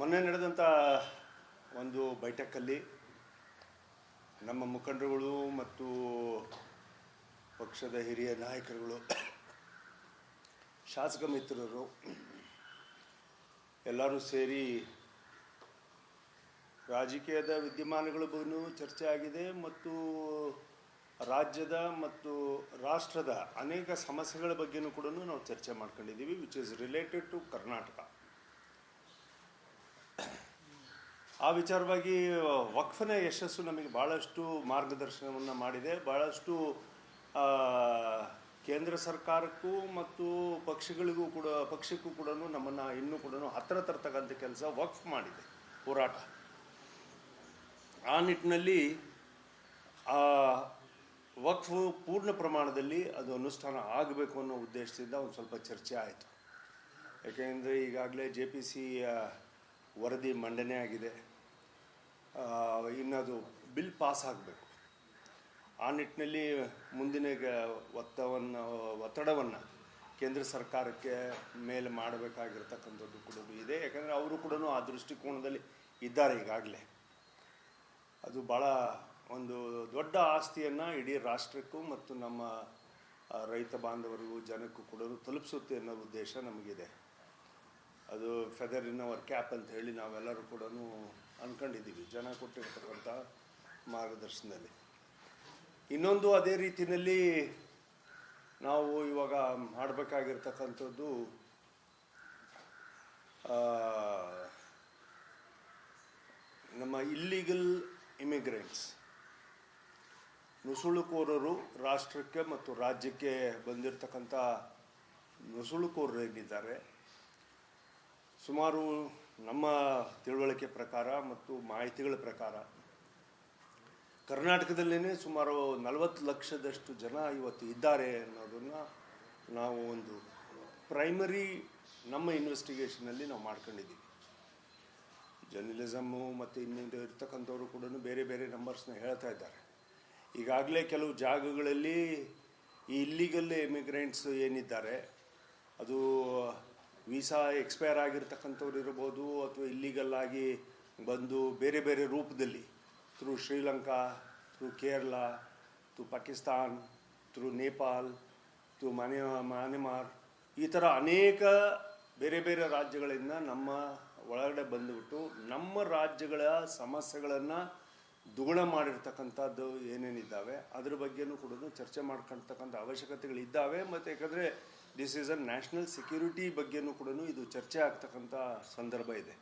ಮೊನ್ನೆ ನಡೆದಂಥ ಒಂದು ಬೈಠಕ್ಕಲ್ಲಿ ನಮ್ಮ ಮುಖಂಡರುಗಳು ಮತ್ತು ಪಕ್ಷದ ಹಿರಿಯ ನಾಯಕರುಗಳು, ಶಾಸಕ ಮಿತ್ರರು, ಎಲ್ಲರೂ ಸೇರಿ ರಾಜಕೀಯದ ವಿದ್ಯಮಾನಗಳ ಬಗ್ಗೆಯೂ ಚರ್ಚೆ ಆಗಿದೆ ಮತ್ತು ರಾಜ್ಯದ ಮತ್ತು ರಾಷ್ಟ್ರದ ಅನೇಕ ಸಮಸ್ಯೆಗಳ ಬಗ್ಗೆನೂ ಕೂಡ ನಾವು ಚರ್ಚೆ ಮಾಡ್ಕೊಂಡಿದ್ದೀವಿ which is related to Karnataka ಆ ವಿಚಾರವಾಗಿ ವಕ್ಫನ ಯಶಸ್ಸು ನಮಗೆ ಭಾಳಷ್ಟು ಮಾರ್ಗದರ್ಶನವನ್ನು ಮಾಡಿದೆ. ಭಾಳಷ್ಟು ಕೇಂದ್ರ ಸರ್ಕಾರಕ್ಕೂ ಮತ್ತು ಪಕ್ಷಗಳಿಗೂ ಕೂಡ, ಪಕ್ಷಕ್ಕೂ ಕೂಡ ನಮ್ಮನ್ನು ಇನ್ನೂ ಕೂಡ ಹತ್ತಿರ ತರ್ತಕ್ಕಂಥ ಕೆಲಸ ವಕ್ಫ್ ಮಾಡಿದೆ, ಹೋರಾಟ. ಆ ನಿಟ್ಟಿನಲ್ಲಿ, ಆ, ವಕ್ಫ್ ಪೂರ್ಣ ಪ್ರಮಾಣದಲ್ಲಿ ಅದು ಅನುಷ್ಠಾನ ಆಗಬೇಕು ಅನ್ನೋ ಉದ್ದೇಶದಿಂದ ಒಂದು ಸ್ವಲ್ಪ ಚರ್ಚೆ ಆಯಿತು. ಏಕೆಂದರೆ ಈಗಾಗಲೇ ಜೆ ಪಿ ಸಿ ವರದಿ ಮಂಡನೆ ಆಗಿದೆ. ಇನ್ನದು ಬಿಲ್ ಪಾಸ್ ಆಗಬೇಕು. ಆ ನಿಟ್ಟಿನಲ್ಲಿ ಮುಂದಿನ ಒತ್ತವನ್ನು, ಒತ್ತಡವನ್ನು ಕೇಂದ್ರ ಸರ್ಕಾರಕ್ಕೆ ಮೇಲೆ ಮಾಡಬೇಕಾಗಿರ್ತಕ್ಕಂಥದ್ದು ಕೂಡ ಇದೆ. ಯಾಕಂದರೆ ಅವರು ಕೂಡ ಆ ದೃಷ್ಟಿಕೋನದಲ್ಲಿ ಇದ್ದಾರೆ ಈಗಾಗಲೇ. ಅದು ಭಾಳ ಒಂದು ದೊಡ್ಡ ಆಸ್ತಿಯನ್ನು ಇಡೀ ರಾಷ್ಟ್ರಕ್ಕೂ ಮತ್ತು ನಮ್ಮ ರೈತ ಬಾಂಧವರಿಗೂ ಜನಕ್ಕೂ ಕೂಡ ತಲುಪಿಸುತ್ತೆ ಅನ್ನೋ ಉದ್ದೇಶ ನಮಗಿದೆ. ಅದು ಫೆದರ್ ಇನ್ ಅವರ್ ಕ್ಯಾಪ್ ಅಂತ ಹೇಳಿ ನಾವೆಲ್ಲರೂ ಕೂಡ ಅಂದ್ಕೊಂಡಿದ್ದೀವಿ ಜನ ಕೊಟ್ಟಿರ್ತಕ್ಕಂಥ ಮಾರ್ಗದರ್ಶನದಲ್ಲಿ. ಇನ್ನೊಂದು ಅದೇ ರೀತಿಯಲ್ಲಿ ನಾವು ಇವಾಗ ಮಾಡಬೇಕಾಗಿರ್ತಕ್ಕಂಥದ್ದು ನಮ್ಮ ಇಲ್ಲಿಗಲ್ ಇಮಿಗ್ರೆಂಟ್ಸ್ ನುಸುಳುಕೋರರು ರಾಷ್ಟ್ರಕ್ಕೆ ಮತ್ತು ರಾಜ್ಯಕ್ಕೆ ಬಂದಿರತಕ್ಕಂಥ ನುಸುಳುಕೋರರು ಏನಿದ್ದಾರೆ ಸುಮಾರು ನಮ್ಮ ತಿಳುವಳಿಕೆ ಪ್ರಕಾರ ಮತ್ತು ಮಾಹಿತಿಗಳ ಪ್ರಕಾರ ಕರ್ನಾಟಕದಲ್ಲೇ ಸುಮಾರು ನಲವತ್ತು ಲಕ್ಷದಷ್ಟು ಜನ ಇವತ್ತು ಇದ್ದಾರೆ ಅನ್ನೋದನ್ನು ನಾವು ಒಂದು ಪ್ರೈಮರಿ ನಮ್ಮ ಇನ್ವೆಸ್ಟಿಗೇಷನಲ್ಲಿ ನಾವು ಮಾಡ್ಕೊಂಡಿದ್ದೀವಿ. ಜರ್ನಲಿಸಮ್ಮು ಮತ್ತು ಇನ್ನೊಂದು ಇರ್ತಕ್ಕಂಥವ್ರು ಕೂಡ ಬೇರೆ ಬೇರೆ ನಂಬರ್ಸ್ನ ಹೇಳ್ತಾ ಇದ್ದಾರೆ. ಈಗಾಗಲೇ ಕೆಲವು ಜಾಗಗಳಲ್ಲಿ ಈ ಇಲ್ಲಿಗಲ್ಲೇ ಎಮಿಗ್ರೆಂಟ್ಸ್ ಏನಿದ್ದಾರೆ, ಅದು ವೀಸಾ ಎಕ್ಸ್ಪೈರ್ ಆಗಿರ್ತಕ್ಕಂಥವ್ರು ಇರ್ಬೋದು ಅಥವಾ ಇಲ್ಲಿಗಲ್ ಆಗಿ ಬಂದು ಬೇರೆ ಬೇರೆ ರೂಪದಲ್ಲಿ through Sri Lanka through Kerala through Pakistan through Nepal through ಮನೆ ಮ್ಯಾನ್ಮಾರ್ ಈ ಥರ ಅನೇಕ ಬೇರೆ ಬೇರೆ ರಾಜ್ಯಗಳಿಂದ ನಮ್ಮ ಒಳಗಡೆ ಬಂದುಬಿಟ್ಟು ನಮ್ಮ ರಾಜ್ಯಗಳ ಸಮಸ್ಯೆಗಳನ್ನು ದುಗುಣ ಮಾಡಿರ್ತಕ್ಕಂಥದ್ದು ಏನೇನಿದ್ದಾವೆ, ಅದ್ರ ಬಗ್ಗೆನೂ ಕೂಡ ಚರ್ಚೆ ಮಾಡ್ಕೊಳ್ತಕ್ಕಂಥ ಅವಶ್ಯಕತೆಗಳಿದ್ದಾವೆ, ಮತ್ತು ಯಾಕಂದರೆ this is a national security ಬಗ್ಗೆನೂ ಕೂಡ ಇದು ಚರ್ಚೆ ಆಗ್ತಕ್ಕಂಥ ಸಂದರ್ಭ ಇದೆ.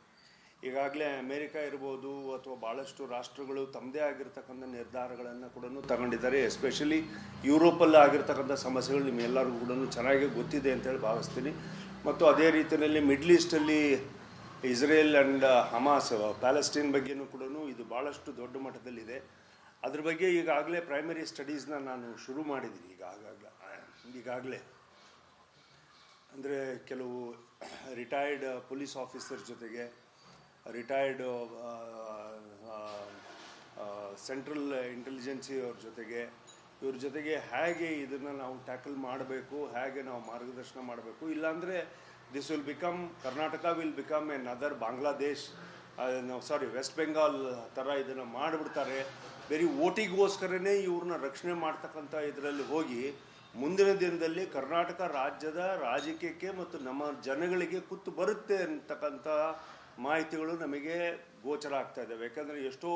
ಈಗಾಗಲೇ ಅಮೇರಿಕ ಇರ್ಬೋದು ಅಥವಾ ಭಾಳಷ್ಟು ರಾಷ್ಟ್ರಗಳು ತಮ್ಮದೇ ಆಗಿರ್ತಕ್ಕಂಥ ನಿರ್ಧಾರಗಳನ್ನು ಕೂಡ ತಗೊಂಡಿದ್ದಾರೆ. ಎಸ್ಪೆಷಲಿ ಯುರೋಪಲ್ಲಿ ಆಗಿರ್ತಕ್ಕಂಥ ಸಮಸ್ಯೆಗಳು ನಿಮ್ಮೆಲ್ಲರಿಗೂ ಕೂಡ ಚೆನ್ನಾಗಿ ಗೊತ್ತಿದೆ ಅಂತೇಳಿ ಭಾವಿಸ್ತೀನಿ. ಮತ್ತು ಅದೇ ರೀತಿಯಲ್ಲಿ ಮಿಡ್ಲ್ ಈಸ್ಟಲ್ಲಿ ಇಸ್ರೇಲ್ ಆ್ಯಂಡ್ ಹಮಾಸ್ ಪ್ಯಾಲೆಸ್ಟೀನ್ ಬಗ್ಗೆನೂ ಕೂಡ ಇದು ಭಾಳಷ್ಟು ದೊಡ್ಡ ಮಟ್ಟದಲ್ಲಿದೆ. ಅದ್ರ ಬಗ್ಗೆ ಈಗಾಗಲೇ ಪ್ರೈಮರಿ ಸ್ಟಡೀಸ್ನ ನಾನು ಶುರು ಮಾಡಿದ್ದೀನಿ. ಈಗಾಗಲೇ ಈಗಾಗಲೇ. ಅಂದರೆ ಕೆಲವು ರಿಟೈರ್ಡ್ ಪೊಲೀಸ್ ಆಫೀಸರ್ ಜೊತೆಗೆ ರಿಟೈರ್ಡ್ ಸೆಂಟ್ರಲ್ ಇಂಟೆಲಿಜೆನ್ಸಿ ಅವ್ರ ಜೊತೆಗೆ ಇವ್ರ ಜೊತೆಗೆ ಹೇಗೆ ಇದನ್ನು ನಾವು ಟ್ಯಾಕಲ್ ಮಾಡಬೇಕು, ಹೇಗೆ ನಾವು ಮಾರ್ಗದರ್ಶನ ಮಾಡಬೇಕು, ಇಲ್ಲಾಂದರೆ this will become Karnataka will become another Bangladesh sorry West Bengal ಥರ ಇದನ್ನು ಮಾಡಿಬಿಡ್ತಾರೆ. ಬರೀ ಓಟಿಗೋಸ್ಕರನೇ ಇವ್ರನ್ನ ರಕ್ಷಣೆ ಮಾಡ್ತಕ್ಕಂಥ ಇದರಲ್ಲಿ ಹೋಗಿ ಮುಂದಿನ ದಿನದಲ್ಲಿ ಕರ್ನಾಟಕ ರಾಜ್ಯದ ರಾಜಕೀಯಕ್ಕೆ ಮತ್ತು ನಮ್ಮ ಜನಗಳಿಗೆ ಕುತ್ತು ಬರುತ್ತೆ ಅಂತಕ್ಕಂಥ ಮಾಹಿತಿಗಳು ನಮಗೆ ಗೋಚರ ಆಗ್ತಾ ಇದ್ದಾವೆ ಯಾಕಂದರೆ ಎಷ್ಟೋ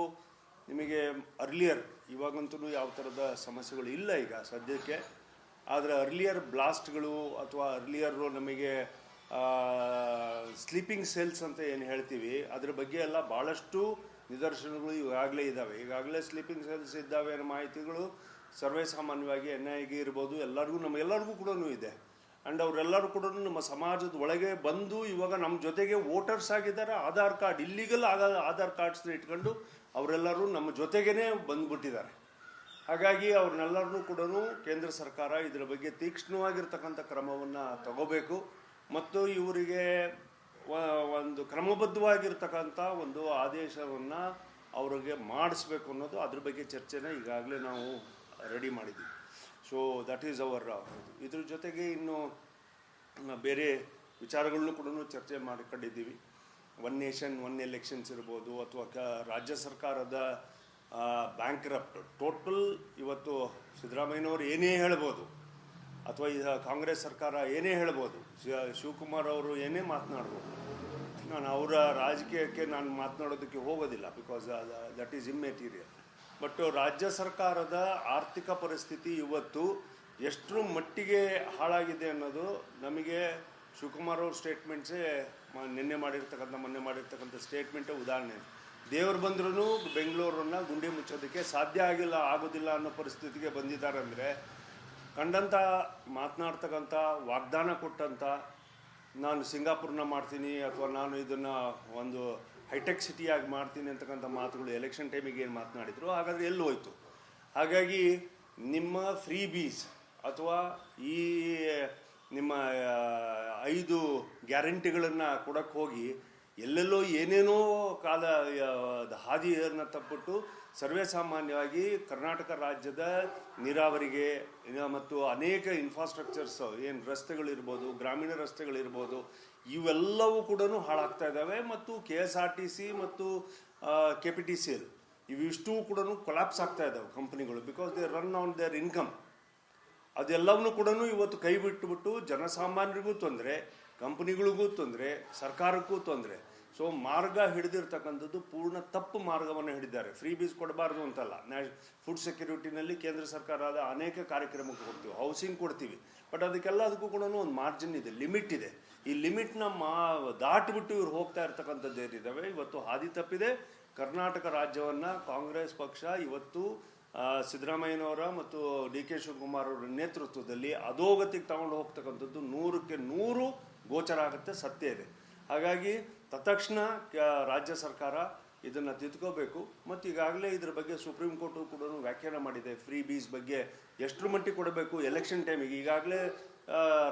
ನಿಮಗೆ ಅರ್ಲಿಯರ್ ಇವಾಗಂತೂ ಯಾವ ಥರದ ಸಮಸ್ಯೆಗಳು ಇಲ್ಲ ಈಗ ಸದ್ಯಕ್ಕೆ. ಆದರೆ ಅರ್ಲಿಯರ್ ಬ್ಲಾಸ್ಟ್ಗಳು ಅಥವಾ ಅರ್ಲಿಯರ್ ನಮಗೆ ಸ್ಲೀಪಿಂಗ್ ಸೆಲ್ಸ್ ಅಂತ ಏನು ಹೇಳ್ತೀವಿ, ಅದ್ರ ಬಗ್ಗೆ ಎಲ್ಲ ಭಾಳಷ್ಟು ನಿದರ್ಶನಗಳು ಈಗಾಗಲೇ ಇದ್ದಾವೆ ಈಗಾಗಲೇ ಸ್ಲೀಪಿಂಗ್ ಸೆಲ್ಸ್ ಇದ್ದಾವೆ ಅನ್ನೋ ಮಾಹಿತಿಗಳು ಸರ್ವೇ ಸಾಮಾನ್ಯವಾಗಿ ಎನ್ ಐಗೆ ಇರ್ಬೋದು. ಎಲ್ಲರಿಗೂ ನಮಗೆಲ್ಲರಿಗೂ ಕೂಡ ಇದೆ. ಆ್ಯಂಡ್ ಅವರೆಲ್ಲರೂ ಕೂಡ ನಮ್ಮ ಸಮಾಜದ ಒಳಗೆ ಬಂದು ಇವಾಗ ನಮ್ಮ ಜೊತೆಗೆ ವೋಟರ್ಸ್ ಆಗಿದ್ದಾರೆ. ಆಧಾರ್ ಕಾರ್ಡ್ ಇಲ್ಲಿಗಲ್ ಆಗ ಆಧಾರ್ ಕಾರ್ಡ್ಸ್ನ ಇಟ್ಕೊಂಡು ಅವರೆಲ್ಲರೂ ನಮ್ಮ ಜೊತೆಗೇ ಬಂದುಬಿಟ್ಟಿದ್ದಾರೆ. ಹಾಗಾಗಿ ಅವ್ರನ್ನೆಲ್ಲರನ್ನೂ ಕೂಡ ಕೇಂದ್ರ ಸರ್ಕಾರ ಇದರ ಬಗ್ಗೆ ತೀಕ್ಷ್ಣವಾಗಿರ್ತಕ್ಕಂಥ ಕ್ರಮವನ್ನು ತಗೋಬೇಕು. ಮತ್ತು ಇವರಿಗೆ ಒಂದು ಕ್ರಮಬದ್ಧವಾಗಿರ್ತಕ್ಕಂಥ ಒಂದು ಆದೇಶವನ್ನು ಅವ್ರಿಗೆ ಮಾಡಿಸ್ಬೇಕು ಅನ್ನೋದು ಅದ್ರ ಬಗ್ಗೆ ಚರ್ಚೆನ ಈಗಾಗಲೇ ನಾವು ರೆಡಿ ಮಾಡಿದ್ದೀವಿ. ಸೊ ದಟ್ ಈಸ್ ಅವರ್ ಇದ್ರ ಜೊತೆಗೆ ಇನ್ನು, ಬೇರೆ ವಿಚಾರಗಳನ್ನೂ ಕೂಡ ಚರ್ಚೆ ಮಾಡಿಕೊಂಡಿದ್ದೀವಿ. ಒನ್ ನೇಷನ್ ಒನ್ ಎಲೆಕ್ಷನ್ಸ್ ಇರ್ಬೋದು, ಅಥವಾ ಕ, ರಾಜ್ಯ ಸರ್ಕಾರದ ಬ್ಯಾಂಕ್ ಟೋಟಲ್ ಇವತ್ತು ಸಿದ್ದರಾಮಯ್ಯನವರು ಏನೇ ಹೇಳ್ಬೋದು ಅಥವಾ ಈ ಕಾಂಗ್ರೆಸ್ ಸರ್ಕಾರ ಏನೇ ಹೇಳ್ಬೋದು ಶಿವ- ಶಿವಕುಮಾರ್ ಅವರು ಏನೇ ಮಾತನಾಡ್ಬೋದು, ನಾನು ಅವರ ರಾಜಕೀಯಕ್ಕೆ ನಾನು ಮಾತನಾಡೋದಕ್ಕೆ ಹೋಗೋದಿಲ್ಲ because that is immaterial but ರಾಜ್ಯ ಸರ್ಕಾರದ ಆರ್ಥಿಕ ಪರಿಸ್ಥಿತಿ ಇವತ್ತು ಎಷ್ಟರ ಮಟ್ಟಿಗೆ ಹಾಳಾಗಿದೆ ಅನ್ನೋದು ನಮಗೆ ಶಿವಕುಮಾರ್ ಅವ್ರ ಸ್ಟೇಟ್ಮೆಂಟ್ಸೇ ನಿನ್ನೆ ಮಾಡಿರ್ತಕ್ಕಂಥ, ಮೊನ್ನೆ ಮಾಡಿರ್ತಕ್ಕಂಥ ಸ್ಟೇಟ್ಮೆಂಟೇ ಉದಾಹರಣೆ. ದೇವ್ರು ಬಂದ್ರೂ ಬೆಂಗಳೂರನ್ನ ಗುಂಡಿ ಮುಚ್ಚೋದಕ್ಕೆ ಸಾಧ್ಯ ಆಗಿಲ್ಲ, ಆಗೋದಿಲ್ಲ ಅನ್ನೋ ಪರಿಸ್ಥಿತಿಗೆ ಬಂದಿದ್ದಾರೆ ಅಂದರೆ ಕಂಡಂಥ ಮಾತನಾಡ್ತಕ್ಕಂಥ ವಾಗ್ದಾನ ಕೊಟ್ಟಂಥ ನಾನು ಸಿಂಗಾಪುರ್ನ ಮಾಡ್ತೀನಿ ಅಥವಾ ನಾನು ಇದನ್ನು ಒಂದು ಹೈಟೆಕ್ ಸಿಟಿಯಾಗಿ ಮಾಡ್ತೀನಿ ಅಂತಕ್ಕಂಥ ಮಾತುಗಳು ಎಲೆಕ್ಷನ್ ಟೈಮಿಗೆ ಏನು ಮಾತನಾಡಿದ್ರು, ಹಾಗಾದರೆ ಎಲ್ಲಿ ಹೋಯಿತು? ಹಾಗಾಗಿ ನಿಮ್ಮ ಫ್ರೀ ಬೀಸ್ ಅಥವಾ ಈ ನಿಮ್ಮ ಐದು ಗ್ಯಾರಂಟಿಗಳನ್ನು ಕೊಡೋಕ್ಕೆ ಹೋಗಿ ಎಲ್ಲೆಲ್ಲೋ ಏನೇನೋ ಕಾಲ ಹಾದಿಯನ್ನು ತಪ್ಪಿಟ್ಟು ಸರ್ವೇ ಸಾಮಾನ್ಯವಾಗಿ ಕರ್ನಾಟಕ ರಾಜ್ಯದ ನೀರಾವರಿಗೆ ಮತ್ತು ಅನೇಕ ಇನ್ಫ್ರಾಸ್ಟ್ರಕ್ಚರ್ಸ್ ಏನು ರಸ್ತೆಗಳಿರ್ಬೋದು, ಗ್ರಾಮೀಣ ರಸ್ತೆಗಳಿರ್ಬೋದು, ಇವೆಲ್ಲವೂ ಕೂಡ ಹಾಳಾಗ್ತಾ ಇದ್ದಾವೆ ಮತ್ತು K S R T C ಮತ್ತು K P T C L ಇವಿಷ್ಟು ಕೂಡ ಕೊಲಾಪ್ಸ್ ಆಗ್ತಾ ಇದ್ದಾವೆ ಕಂಪ್ನಿಗಳು because they run on their income ಅದೆಲ್ಲವನ್ನೂ ಕೂಡ ಇವತ್ತು ಕೈ ಬಿಟ್ಟುಬಿಟ್ಟು ಜನಸಾಮಾನ್ಯರಿಗೂ ತೊಂದರೆ. ಕಂಪನಿಗಳಿಗೂ ತೊಂದರೆ, ಸರ್ಕಾರಕ್ಕೂ ತೊಂದರೆ. ಸೊ ಮಾರ್ಗ ಹಿಡಿದಿರ್ತಕ್ಕಂಥದ್ದು ಪೂರ್ಣ ತಪ್ಪು ಮಾರ್ಗವನ್ನು ಹಿಡಿದ್ದಾರೆ. ಫ್ರೀ ಬೀಸ್ ಕೊಡಬಾರ್ದು ಅಂತಲ್ಲ. ನ್ಯಾಷ್ ಫುಡ್ ಸೆಕ್ಯೂರಿಟಿನಲ್ಲಿ ಕೇಂದ್ರ ಸರ್ಕಾರದ ಅನೇಕ ಕಾರ್ಯಕ್ರಮಕ್ಕೆ ಕೊಡ್ತೀವಿ ಹೌಸಿಂಗ್ ಕೊಡ್ತೀವಿ. ಬಟ್ ಅದಕ್ಕೆಲ್ಲ ಅದಕ್ಕೂ ಕೂಡ ಒಂದು ಮಾರ್ಜಿನ್ ಇದೆ ಲಿಮಿಟ್ ಇದೆ. ಈ ಲಿಮಿಟ್ನ ಮಾ, ದಾಟಿಬಿಟ್ಟು ಇವ್ರು ಹೋಗ್ತಾ ಇರ್ತಕ್ಕಂಥದ್ದು ಏನಿದ್ದಾವೆ ಇವತ್ತು ಹಾದಿ ತಪ್ಪಿದೆ. ಕರ್ನಾಟಕ ರಾಜ್ಯವನ್ನು ಕಾಂಗ್ರೆಸ್ ಪಕ್ಷ ಇವತ್ತು ಸಿದ್ದರಾಮಯ್ಯನವರ ಮತ್ತು ಡಿ ಕೆ ಶಿವಕುಮಾರ್ ಅವರ ನೇತೃತ್ವದಲ್ಲಿ ಅಧೋಗತಿಗೆ ತಗೊಂಡು ಹೋಗ್ತಕ್ಕಂಥದ್ದು ನೂರಕ್ಕೆ ನೂರು ಗೋಚರ ಆಗುತ್ತೆ, ಸತ್ಯ ಇದೆ. ಹಾಗಾಗಿ ತತ್ಕ್ಷಣ ರಾಜ್ಯ ಸರ್ಕಾರ ಇದನ್ನು ತಿದ್ಕೋಬೇಕು. ಮತ್ತು ಈಗಾಗಲೇ ಇದ್ರ ಬಗ್ಗೆ ಸುಪ್ರೀಂ ಕೋರ್ಟು ಕೂಡ ವ್ಯಾಖ್ಯಾನ ಮಾಡಿದೆ, ಫ್ರೀ ಬೀಸ್ ಬಗ್ಗೆ ಎಷ್ಟರ ಮಟ್ಟಿಗೆ ಕೊಡಬೇಕು, ಎಲೆಕ್ಷನ್ ಟೈಮಿಗೆ. ಈಗಾಗಲೇ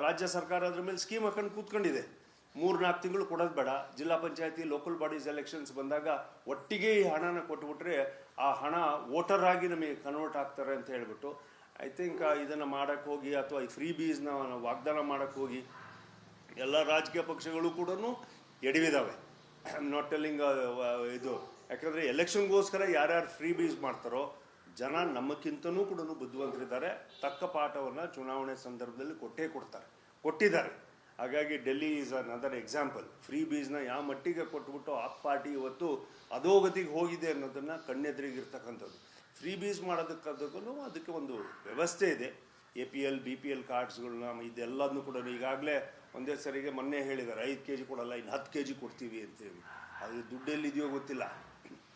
ರಾಜ್ಯ ಸರ್ಕಾರ ಅದ್ರ ಮೇಲೆ ಸ್ಕೀಮ್ ಹಾಕೊಂಡು ಕೂತ್ಕೊಂಡಿದೆ. ಮೂರು ನಾಲ್ಕು ತಿಂಗಳು ಕೊಡೋದು ಬೇಡ. ಜಿಲ್ಲಾ ಪಂಚಾಯತಿ ಲೋಕಲ್ ಬಾಡೀಸ್ ಎಲೆಕ್ಷನ್ಸ್ ಬಂದಾಗ ಒಟ್ಟಿಗೆ ಈ ಹಣನ ಕೊಟ್ಬಿಟ್ರೆ ಆ ಹಣ ವೋಟರ್ ಆಗಿ ನಮಗೆ ಕನ್ವರ್ಟ್ ಆಗ್ತಾರೆ ಅಂತ ಹೇಳ್ಬಿಟ್ಟು, ಐ ಥಿಂಕ್ ಇದನ್ನು ಮಾಡಕ್ಕೆ ಹೋಗಿ ಅಥವಾ ಈ ಫ್ರೀ ಬೀಸ್ನ ವಾಗ್ದಾನ ಮಾಡಕ್ಕೆ ಹೋಗಿ ಎಲ್ಲ ರಾಜಕೀಯ ಪಕ್ಷಗಳು ಕೂಡ ಎಡವಿದಾವೆ. ನಾಟ್ ಟೆಲ್ಲಿಂಗ್ ಇದು. ಯಾಕಂದರೆ ಎಲೆಕ್ಷನ್ಗೋಸ್ಕರ ಯಾರ್ಯಾರು ಫ್ರೀ ಬೀಸ್ ಮಾಡ್ತಾರೋ ಜನ ನಮ್ಮಕ್ಕಿಂತನೂ ಕೂಡ ಬುದ್ಧಿವಂತರಿದ್ದಾರೆ. ತಕ್ಕ ಪಾಠವನ್ನು ಚುನಾವಣೆ ಸಂದರ್ಭದಲ್ಲಿ ಕೊಟ್ಟೇ ಕೊಡ್ತಾರೆ. ಕೊಟ್ಟಿದ್ದಾರೆ. ಹಾಗಾಗಿ Delhi is another example free ಬೀಸ್ನ ಯಾವ ಮಟ್ಟಿಗೆ ಕೊಟ್ಬಿಟ್ಟು ಆ ಪಾರ್ಟಿ ಇವತ್ತು ಅಧೋಗತಿಗೆ ಹೋಗಿದೆ ಅನ್ನೋದನ್ನು ಕಣ್ಣೆದುರಿಗಿರ್ತಕ್ಕಂಥದ್ದು. ಫ್ರೀ ಬೀಸ್ ಮಾಡೋದಕ್ಕಂಥದ್ದು ಅದಕ್ಕೆ ಒಂದು ವ್ಯವಸ್ಥೆ ಇದೆ. A P L B P L ಕಾರ್ಡ್ಸ್ಗಳನ್ನ ಇದೆಲ್ಲದನ್ನು ಕೂಡ ಈಗಾಗಲೇ ಒಂದೇ ಸರಿಗೆ ಮೊನ್ನೆ ಹೇಳಿದ್ದಾರೆ, ಐದು ಕೆ ಜಿ ಕೊಡಲ್ಲ, ಇನ್ನು ಹತ್ತು ಕೆ ಜಿ ಕೊಡ್ತೀವಿ ಅಂತೇಳಿ. ಅದು ದುಡ್ಡೆಲ್ಲಿದೆಯೋ ಗೊತ್ತಿಲ್ಲ.